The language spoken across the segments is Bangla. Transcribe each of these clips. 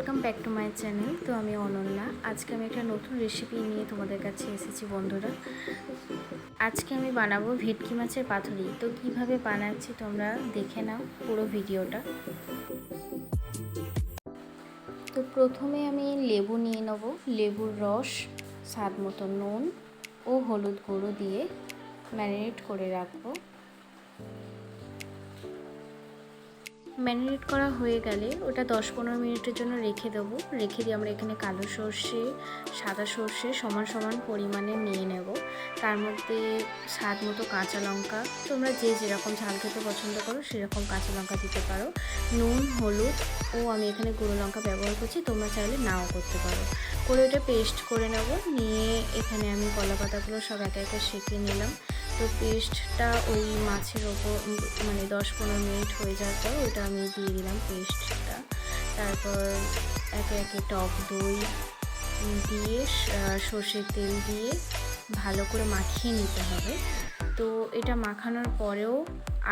Welcome back to my channel. তো আমি অনন্যা। আজকে আমি একটা নতুন রেসিপি নিয়ে তোমাদের কাছে এসেছি বন্ধুরা। আজকে আমি বানাবো ভেটকি মাছের পাতুরি। তো কীভাবে বানাচ্ছি তোমরা দেখে নাও পুরো ভিডিওটা। তো প্রথমে আমি লেবু নিয়ে নেব। লেবুর রস, স্বাদ মতো নুন ও হলুদ গুঁড়ো দিয়ে ম্যারিনেট করে রাখব। ম্যারিনেট করা হয়ে গেলে ওটা দশ পনেরো মিনিটের জন্য রেখে দেবো। রেখে দিয়ে আমরা এখানে কালো সর্ষে, সাদা সর্ষে সমান সমান পরিমাণে নিয়ে নেব। তার মধ্যে স্বাদ মতো কাঁচা লঙ্কা। তোমরা যে যেরকম ঝাল খেতে পছন্দ করো সেরকম কাঁচা লঙ্কা দিতে পারো। নুন, হলুদ, ও আমি এখানে গুঁড়ো লঙ্কা ব্যবহার করছি, তোমরা চাইলে নাও করতে পারো। করে ওটা পেস্ট করে নেব। নিয়ে এখানে আমি কলা পাতাগুলো সব একে একে সেঁকে নিলাম। তো পেস্টটা ওই মাছের ওপর মানে দশ পনেরো মিনিট হয়ে যাওয়ার পর ওটা আমি দিয়ে দিলাম পেস্টটা। তারপর একে একে টক দই দিয়ে সর্ষের তেল দিয়ে ভালো করে মাখিয়ে নিতে হবে। তো এটা মাখানোর পরেও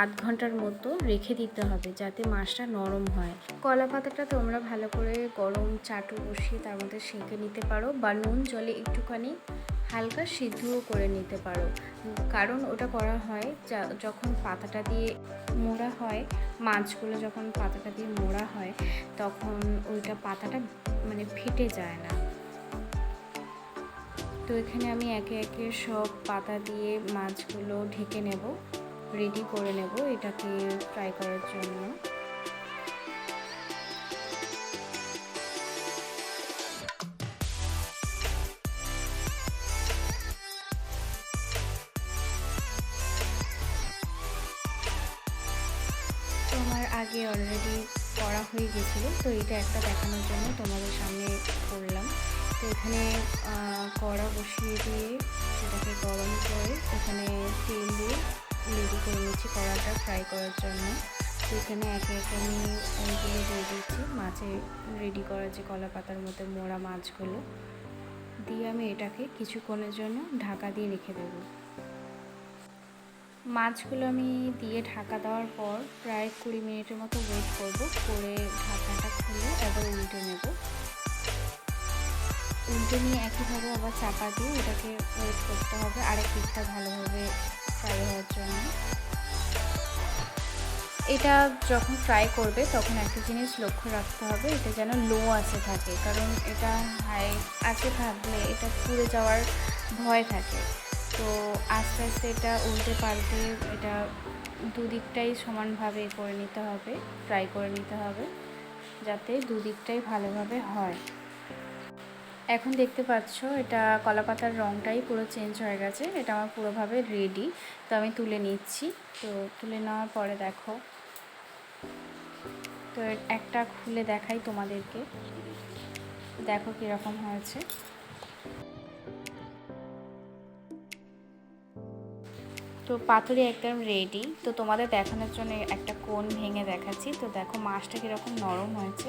আধ ঘণ্টার মতো রেখে দিতে হবে যাতে মাছটা নরম হয়। কলা পাতাটা তোমরা ভালো করে গরম চাটু বসিয়ে তার মধ্যে সেঁকে নিতে পারো বা নুন জলে একটুখানি হালকা সিদ্ধও করে নিতে পারো। কারণ ওটা করা হয় যখন পাতাটা দিয়ে মোড়া হয়, মাছগুলো যখন পাতাটা দিয়ে মোড়া হয়, তখন ওইটা পাতাটা মানে ফেটে যায় না। তো এখানে আমি একে একে সব পাতা দিয়ে মাছগুলো ঢেকে নেব রেডি করে নেব এটাকে ফ্রাই করার জন্য। আমার আগে অলরেডি করা হয়ে গেছিল, তো এটা একটা দেখানোর জন্য তোমাদের সামনে করলাম। তো এখানে কড়া বসিয়ে দিয়ে সেটাকে গরম করে এখানে তেল দিয়ে রেডি করে নিচ্ছি কড়াটা ফ্রাই করার জন্য। তো এখানে একে একে আমি ওইগুলো দিয়ে দিচ্ছি, মাছে রেডি করা যে কলা পাতার মধ্যে মোড়া মাছগুলো। দিয়ে আমি এটাকে কিছুক্ষণের জন্য ঢাকা দিয়ে রেখে দেবো। মাছগুলো আমি দিয়ে ঢাকা দেওয়ার পর প্রায় কুড়ি মিনিটের মতো ওয়েট করব, করে ঢাকাটা খুলে এবার উল্টে নেব। উল্টে নিয়ে একইভাবে আবার চাপা দিয়ে এটাকে ওয়েট করতে হবে, আরেক দিকটা ভালোভাবে ফ্রাই হওয়ার জন্য। এটা যখন ফ্রাই করবে তখন একটা জিনিস লক্ষ্য রাখতে হবে, এটা যেন লো আছে থাকে, কারণ এটা হাই আছে থাকলে এটা পুড়ে যাওয়ার ভয় থাকে। তো আস্তে আস্তে এটা উল্টে পাল্টে এটা দুদিকটাই সমানভাবে করে নিতে হবে ফ্রাই করে নিতে হবে, যাতে দুদিকটাই ভালোভাবে হয়। এখন দেখতে পাচ্ছ এটা কলাপাতার রঙটাই পুরো চেঞ্জ হয়ে গেছে, এটা আমার পুরোভাবে রেডি তো আমি তুলে নিচ্ছি। তো তুলে নেওয়ার পরে দেখো, তো একটা খুলে দেখাই তোমাদেরকে, দেখো কীরকম হয়েছে। তো পাথরি একদম রেডি তো তোমাদের দেখানোর জন্য একটা কোন ভেঙে দেখাচ্ছি। তো দেখো মাছটা কীরকম নরম হয়েছে।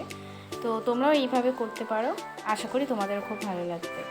তো তোমরাও এইভাবে করতে পারো। আশা করি তোমাদের খুব ভালো লাগবে।